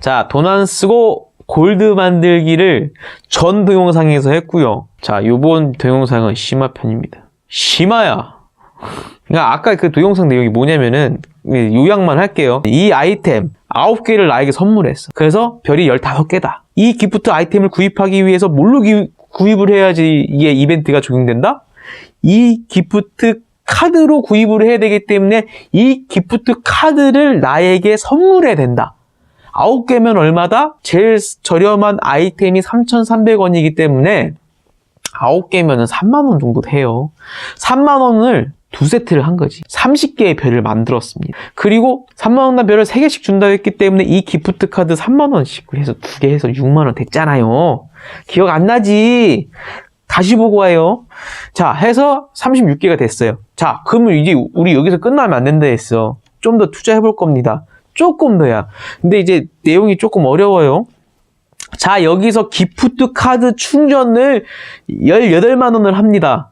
자, 돈 안 쓰고 골드 만들기를 전 동영상에서 했고요. 자, 요번 동영상은 심화 편입니다. 심화야. 그러니까 아까 그 동영상 내용이 뭐냐면은 요약만 할게요. 이 아이템 9개를 나에게 선물했어. 그래서 별이 15개다. 이 기프트 아이템을 구입하기 위해서 뭘로 기- 구입을 해야지 이게 이벤트가 적용된다? 이 기프트 카드로 구입을 해야 되기 때문에 이 기프트 카드를 나에게 선물해야 된다. 9개면 얼마다? 제일 저렴한 아이템이 3,300원이기 때문에 9개면은 3만원 정도 돼요. 3만원을 두 세트를 한 거지. 30개의 별을 만들었습니다. 그리고 3만원당 별을 3개씩 준다고 했기 때문에 이 기프트 카드 3만원씩 해서 두 개 해서 6만원 됐잖아요. 기억 안 나지? 다시 보고 와요. 자, 해서 36개가 됐어요. 자, 그러면 이제 우리 여기서 끝나면 안 된다 했어. 좀 더 투자해 볼 겁니다. 조금 더야. 근데 이제 내용이 조금 어려워요. 자, 여기서 기프트 카드 충전을 18만 원을 합니다.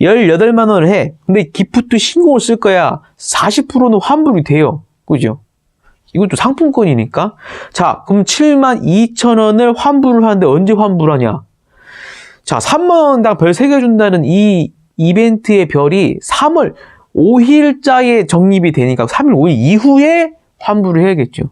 18만 원을 해. 근데 기프트 신공을 쓸 거야. 40%는 환불이 돼요. 그죠? 이것도 상품권이니까. 자, 그럼 7만 2천 원을 환불을 하는데 언제 환불하냐? 자, 3만 원당 별 3개 준다는 이 이벤트의 별이 3월 5일자에 적립이 되니까 3일 5일 이후에 환불을 해야겠죠.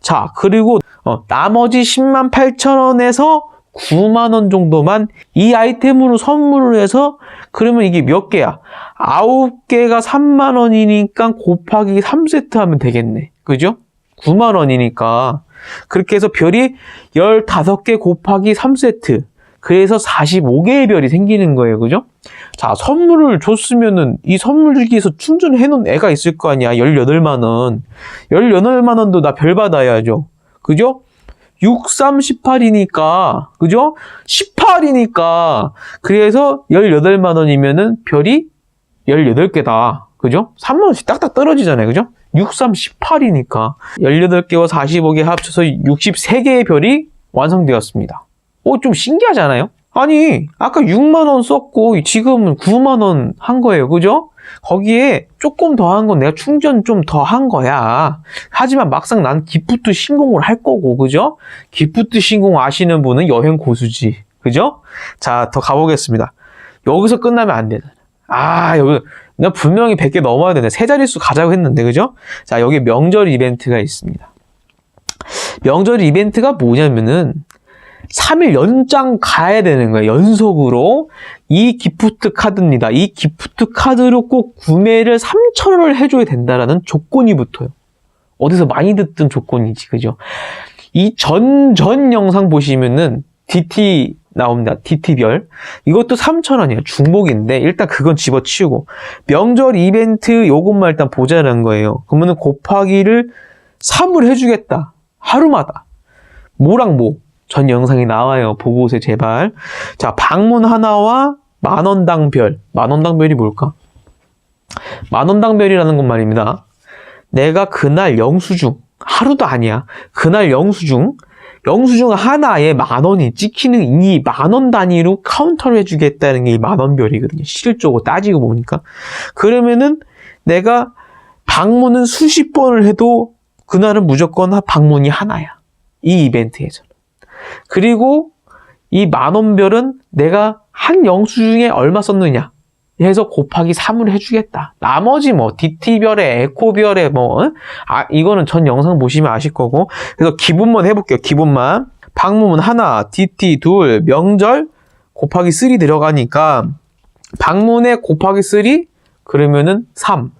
자, 그리고 어, 나머지 10만 8천 원에서 9만 원 정도만 이 아이템으로 선물을 해서 그러면 이게 몇 개야? 9개가 3만 원이니까 곱하기 3세트 하면 되겠네. 그죠? 9만 원이니까 그렇게 해서 별이 15개 곱하기 3세트 그래서 45개의 별이 생기는 거예요. 그죠? 자, 선물을 줬으면은 이 선물 주기에서 충전해 놓은 애가 있을 거 아니야. 18만 원. 18만 원도 나 별 받아야죠. 그죠? 6, 3, 18이니까, 그죠? 18이니까, 그래서 18만 원이면은 별이 18개다. 그죠? 3만원씩 딱딱 떨어지잖아요. 그죠? 6, 3, 18이니까. 18개와 45개 합쳐서 63개의 별이 완성되었습니다. 오, 좀 신기하잖아요? 아니, 아까 6만원 썼고, 지금은 9만원 한 거예요. 그죠? 거기에 조금 더 한 건 내가 충전 좀 더 한 거야. 하지만 막상 난 기프트 신공을 할 거고, 그죠? 기프트 신공 아시는 분은 여행 고수지. 그죠? 자, 더 가보겠습니다. 여기서 끝나면 안 되잖아. 아, 여기, 내가 분명히 100개 넘어야 되는데, 세 자릿수 가자고 했는데, 그죠? 자, 여기 명절 이벤트가 있습니다. 명절 이벤트가 뭐냐면은, 3일 연장 가야 되는 거예요. 연속으로. 이 기프트 카드입니다. 이 기프트 카드로 꼭 구매를 3,000원을 해줘야 된다라는 조건이 붙어요. 어디서 많이 듣던 조건이지, 그죠? 이 전, 전 영상 보시면은 DT 나옵니다. DT별. 이것도 3,000원이에요. 중복인데, 일단 그건 집어치우고. 명절 이벤트 요것만 일단 보자는 거예요. 그러면은 곱하기를 3을 해주겠다. 하루마다. 뭐랑 뭐. 전 영상이 나와요. 보고 오세요, 제발. 자, 방문 하나와 만원당 별. 만원당 별이 뭘까? 만원당 별이라는 건 말입니다. 내가 그날 영수증, 하루도 아니야. 그날 영수증, 영수증 하나에 만 원이 찍히는 이 만 원 단위로 카운터를 해주겠다는 게 이 만원 별이거든요. 실적으로 따지고 보니까. 그러면은 내가 방문은 수십 번을 해도 그날은 무조건 방문이 하나야. 이 이벤트에서. 그리고 이 만원별은 내가 한 영수증에 얼마 썼느냐 해서 곱하기 3을 해주겠다. 나머지 뭐 DT별에 에코별에 뭐 어? 아, 이거는 전 영상 보시면 아실 거고 그래서 기본만 해볼게요. 기본만 방문 하나, DT 둘, 명절 곱하기 3 들어가니까 방문에 곱하기 3 그러면은 3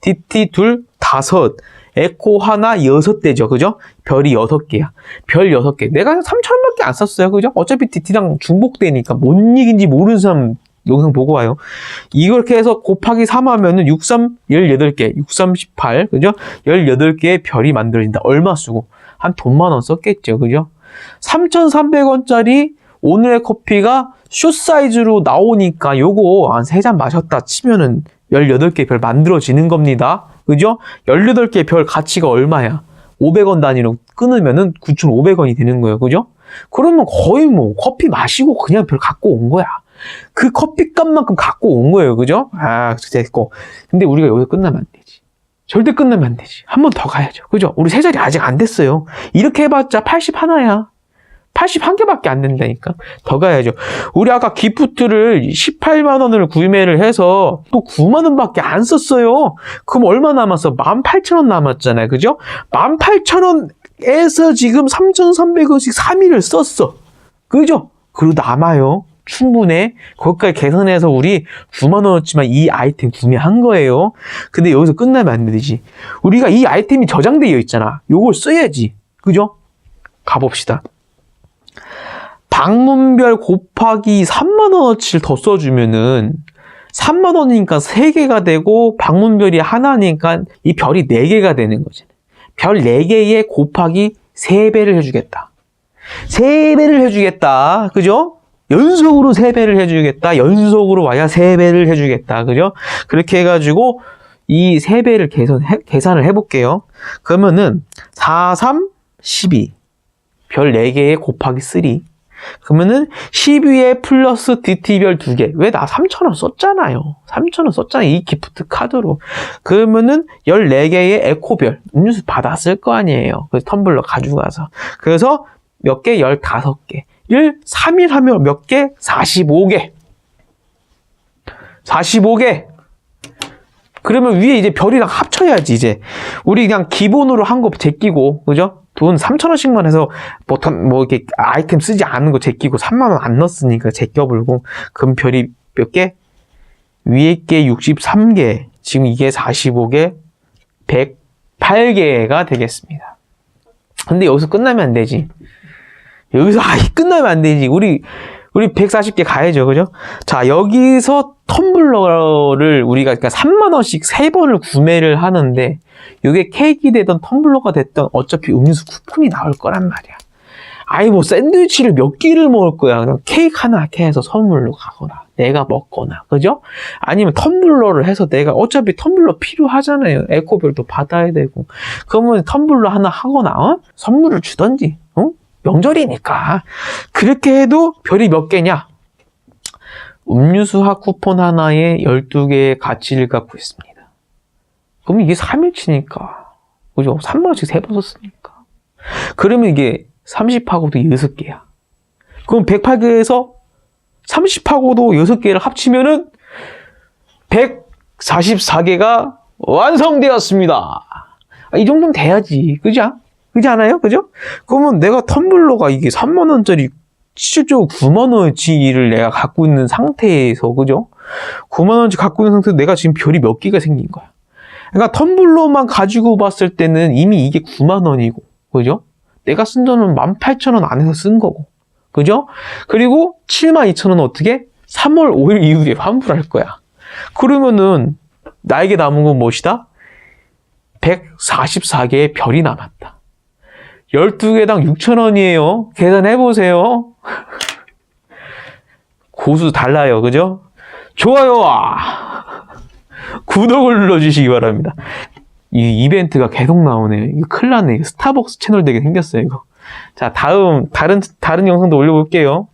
DT 둘 다섯 에코 하나 여섯 대죠. 그죠? 별이 여섯 개야. 별 여섯 개. 내가 3천원밖에 안 썼어요. 그죠? 어차피 DT랑 중복되니까 뭔 얘기인지 모르는 사람 영상 보고 와요. 이렇게 해서 곱하기 3 하면은 6, 3, 18개, 6, 3, 18, 그죠? 18개의 별이 만들어진다. 얼마 쓰고? 한 돈만 원 썼겠죠. 그죠? 3,300원짜리 오늘의 커피가 숏 사이즈로 나오니까 요거 한 3잔 마셨다 치면은 18개 별 만들어지는 겁니다. 그죠? 18개 별 가치가 얼마야? 500원 단위로 끊으면은 9,500원이 되는 거예요. 그죠? 그러면 거의 뭐 커피 마시고 그냥 별 갖고 온 거야. 그 커피 값만큼 갖고 온 거예요. 그죠? 아, 됐고. 근데 우리가 여기서 끝나면 안 되지. 절대 끝나면 안 되지. 한 번 더 가야죠. 그죠? 우리 세 자리 아직 안 됐어요. 이렇게 해봤자 80 하나야. 81개밖에 안 된다니까. 더 가야죠. 우리 아까 기프트를 18만 원을 구매를 해서 또 9만 원밖에 안 썼어요. 그럼 얼마 남았어? 18,000원 남았잖아요. 그죠? 18,000원에서 지금 3,300원씩 3일을 썼어. 그죠? 그리고 남아요. 충분해. 거기까지 계산해서 우리 9만 원어치만 이 아이템 구매한 거예요. 근데 여기서 끝나면 안 되지. 우리가 이 아이템이 저장되어 있잖아. 요걸 써야지. 그죠? 가봅시다. 방문별 곱하기 3만 원어치를 더 써주면은 3만 원이니까 3개가 되고 방문별이 하나니까 이 별이 4개가 되는 거지. 별 4개에 곱하기 3배를 해주겠다. 3배를 해주겠다. 그죠? 연속으로 3배를 해주겠다. 연속으로 와야 3배를 해주겠다. 그죠? 그렇게 해가지고 이 3배를 계산, 계산을 해볼게요. 그러면은 4, 3, 12. 별 4개에 곱하기 3. 그러면은 12에 플러스 DT별 2개. 왜 나 3,000원 썼잖아요. 3,000원 썼잖아요. 이 기프트 카드로. 그러면은 14개의 에코별. 음료수 받았을 거 아니에요. 그래서 텀블러 가져가서. 그래서 몇 개? 15개를 3일 하면 몇 개? 45개. 45개. 그러면 위에 이제 별이랑 합쳐야지, 이제. 우리 그냥 기본으로 한 거 제끼고, 그죠? 돈 3천 원씩만 해서 보통 뭐 이렇게 아이템 쓰지 않은 거 제끼고 3만 원 안 넣었으니까 제껴불고 그럼 별이 몇 개? 위에 게 63개 지금 이게 45개 108개가 되겠습니다. 근데 여기서 끝나면 안 되지. 여기서 아예 끝나면 안 되지. 우리 우리 140개 가야죠 그죠? 자 여기서 텀블러를 우리가 그러니까 3만원씩 3번을 구매를 하는데 이게 케이크 되던 텀블러가 됐던 어차피 음료수 쿠폰이 나올 거란 말이야. 아니 뭐 샌드위치를 몇 끼를 먹을 거야. 그냥 케이크 하나 이렇게 해서 선물로 가거나 내가 먹거나 그죠? 아니면 텀블러를 해서 내가 어차피 텀블러 필요하잖아요. 에코별도 받아야 되고 그러면 텀블러 하나 하거나 어? 선물을 주던지 어? 명절이니까 그렇게 해도 별이 몇 개냐? 음료수화 쿠폰 하나에 12개의 가치를 갖고 있습니다. 그럼 이게 3일치니까. 그죠? 3만원씩 3번 썼으니까. 그러면 이게 30하고도 6개야. 그럼 108개에서 30하고도 6개를 합치면은 144개가 완성되었습니다. 아, 이 정도면 돼야지. 그죠? 그지 않아요? 그죠? 그러면 내가 텀블러가 이게 3만원짜리 실질적으로 9만원어치를 내가 갖고 있는 상태에서, 그죠? 9만원어치 갖고 있는 상태에서 내가 지금 별이 몇 개가 생긴 거야. 그러니까 텀블러만 가지고 봤을 때는 이미 이게 9만 원이고, 그죠? 내가 쓴 돈은 18,000원 안에서 쓴 거고, 그죠? 그리고 7만 2천 원은 어떻게? 3월 5일 이후에 환불할 거야. 그러면은 나에게 남은 건 무엇이다? 144개의 별이 남았다. 12개당 6천 원이에요. 계산해 보세요. 고수 달라요. 그죠? 좋아요와 구독을 눌러주시기 바랍니다. 이 이벤트가 계속 나오네요. 이거 큰일 났네. 스타벅스 채널 되게 생겼어요, 이거. 자, 다음, 다른, 다른 영상도 올려볼게요.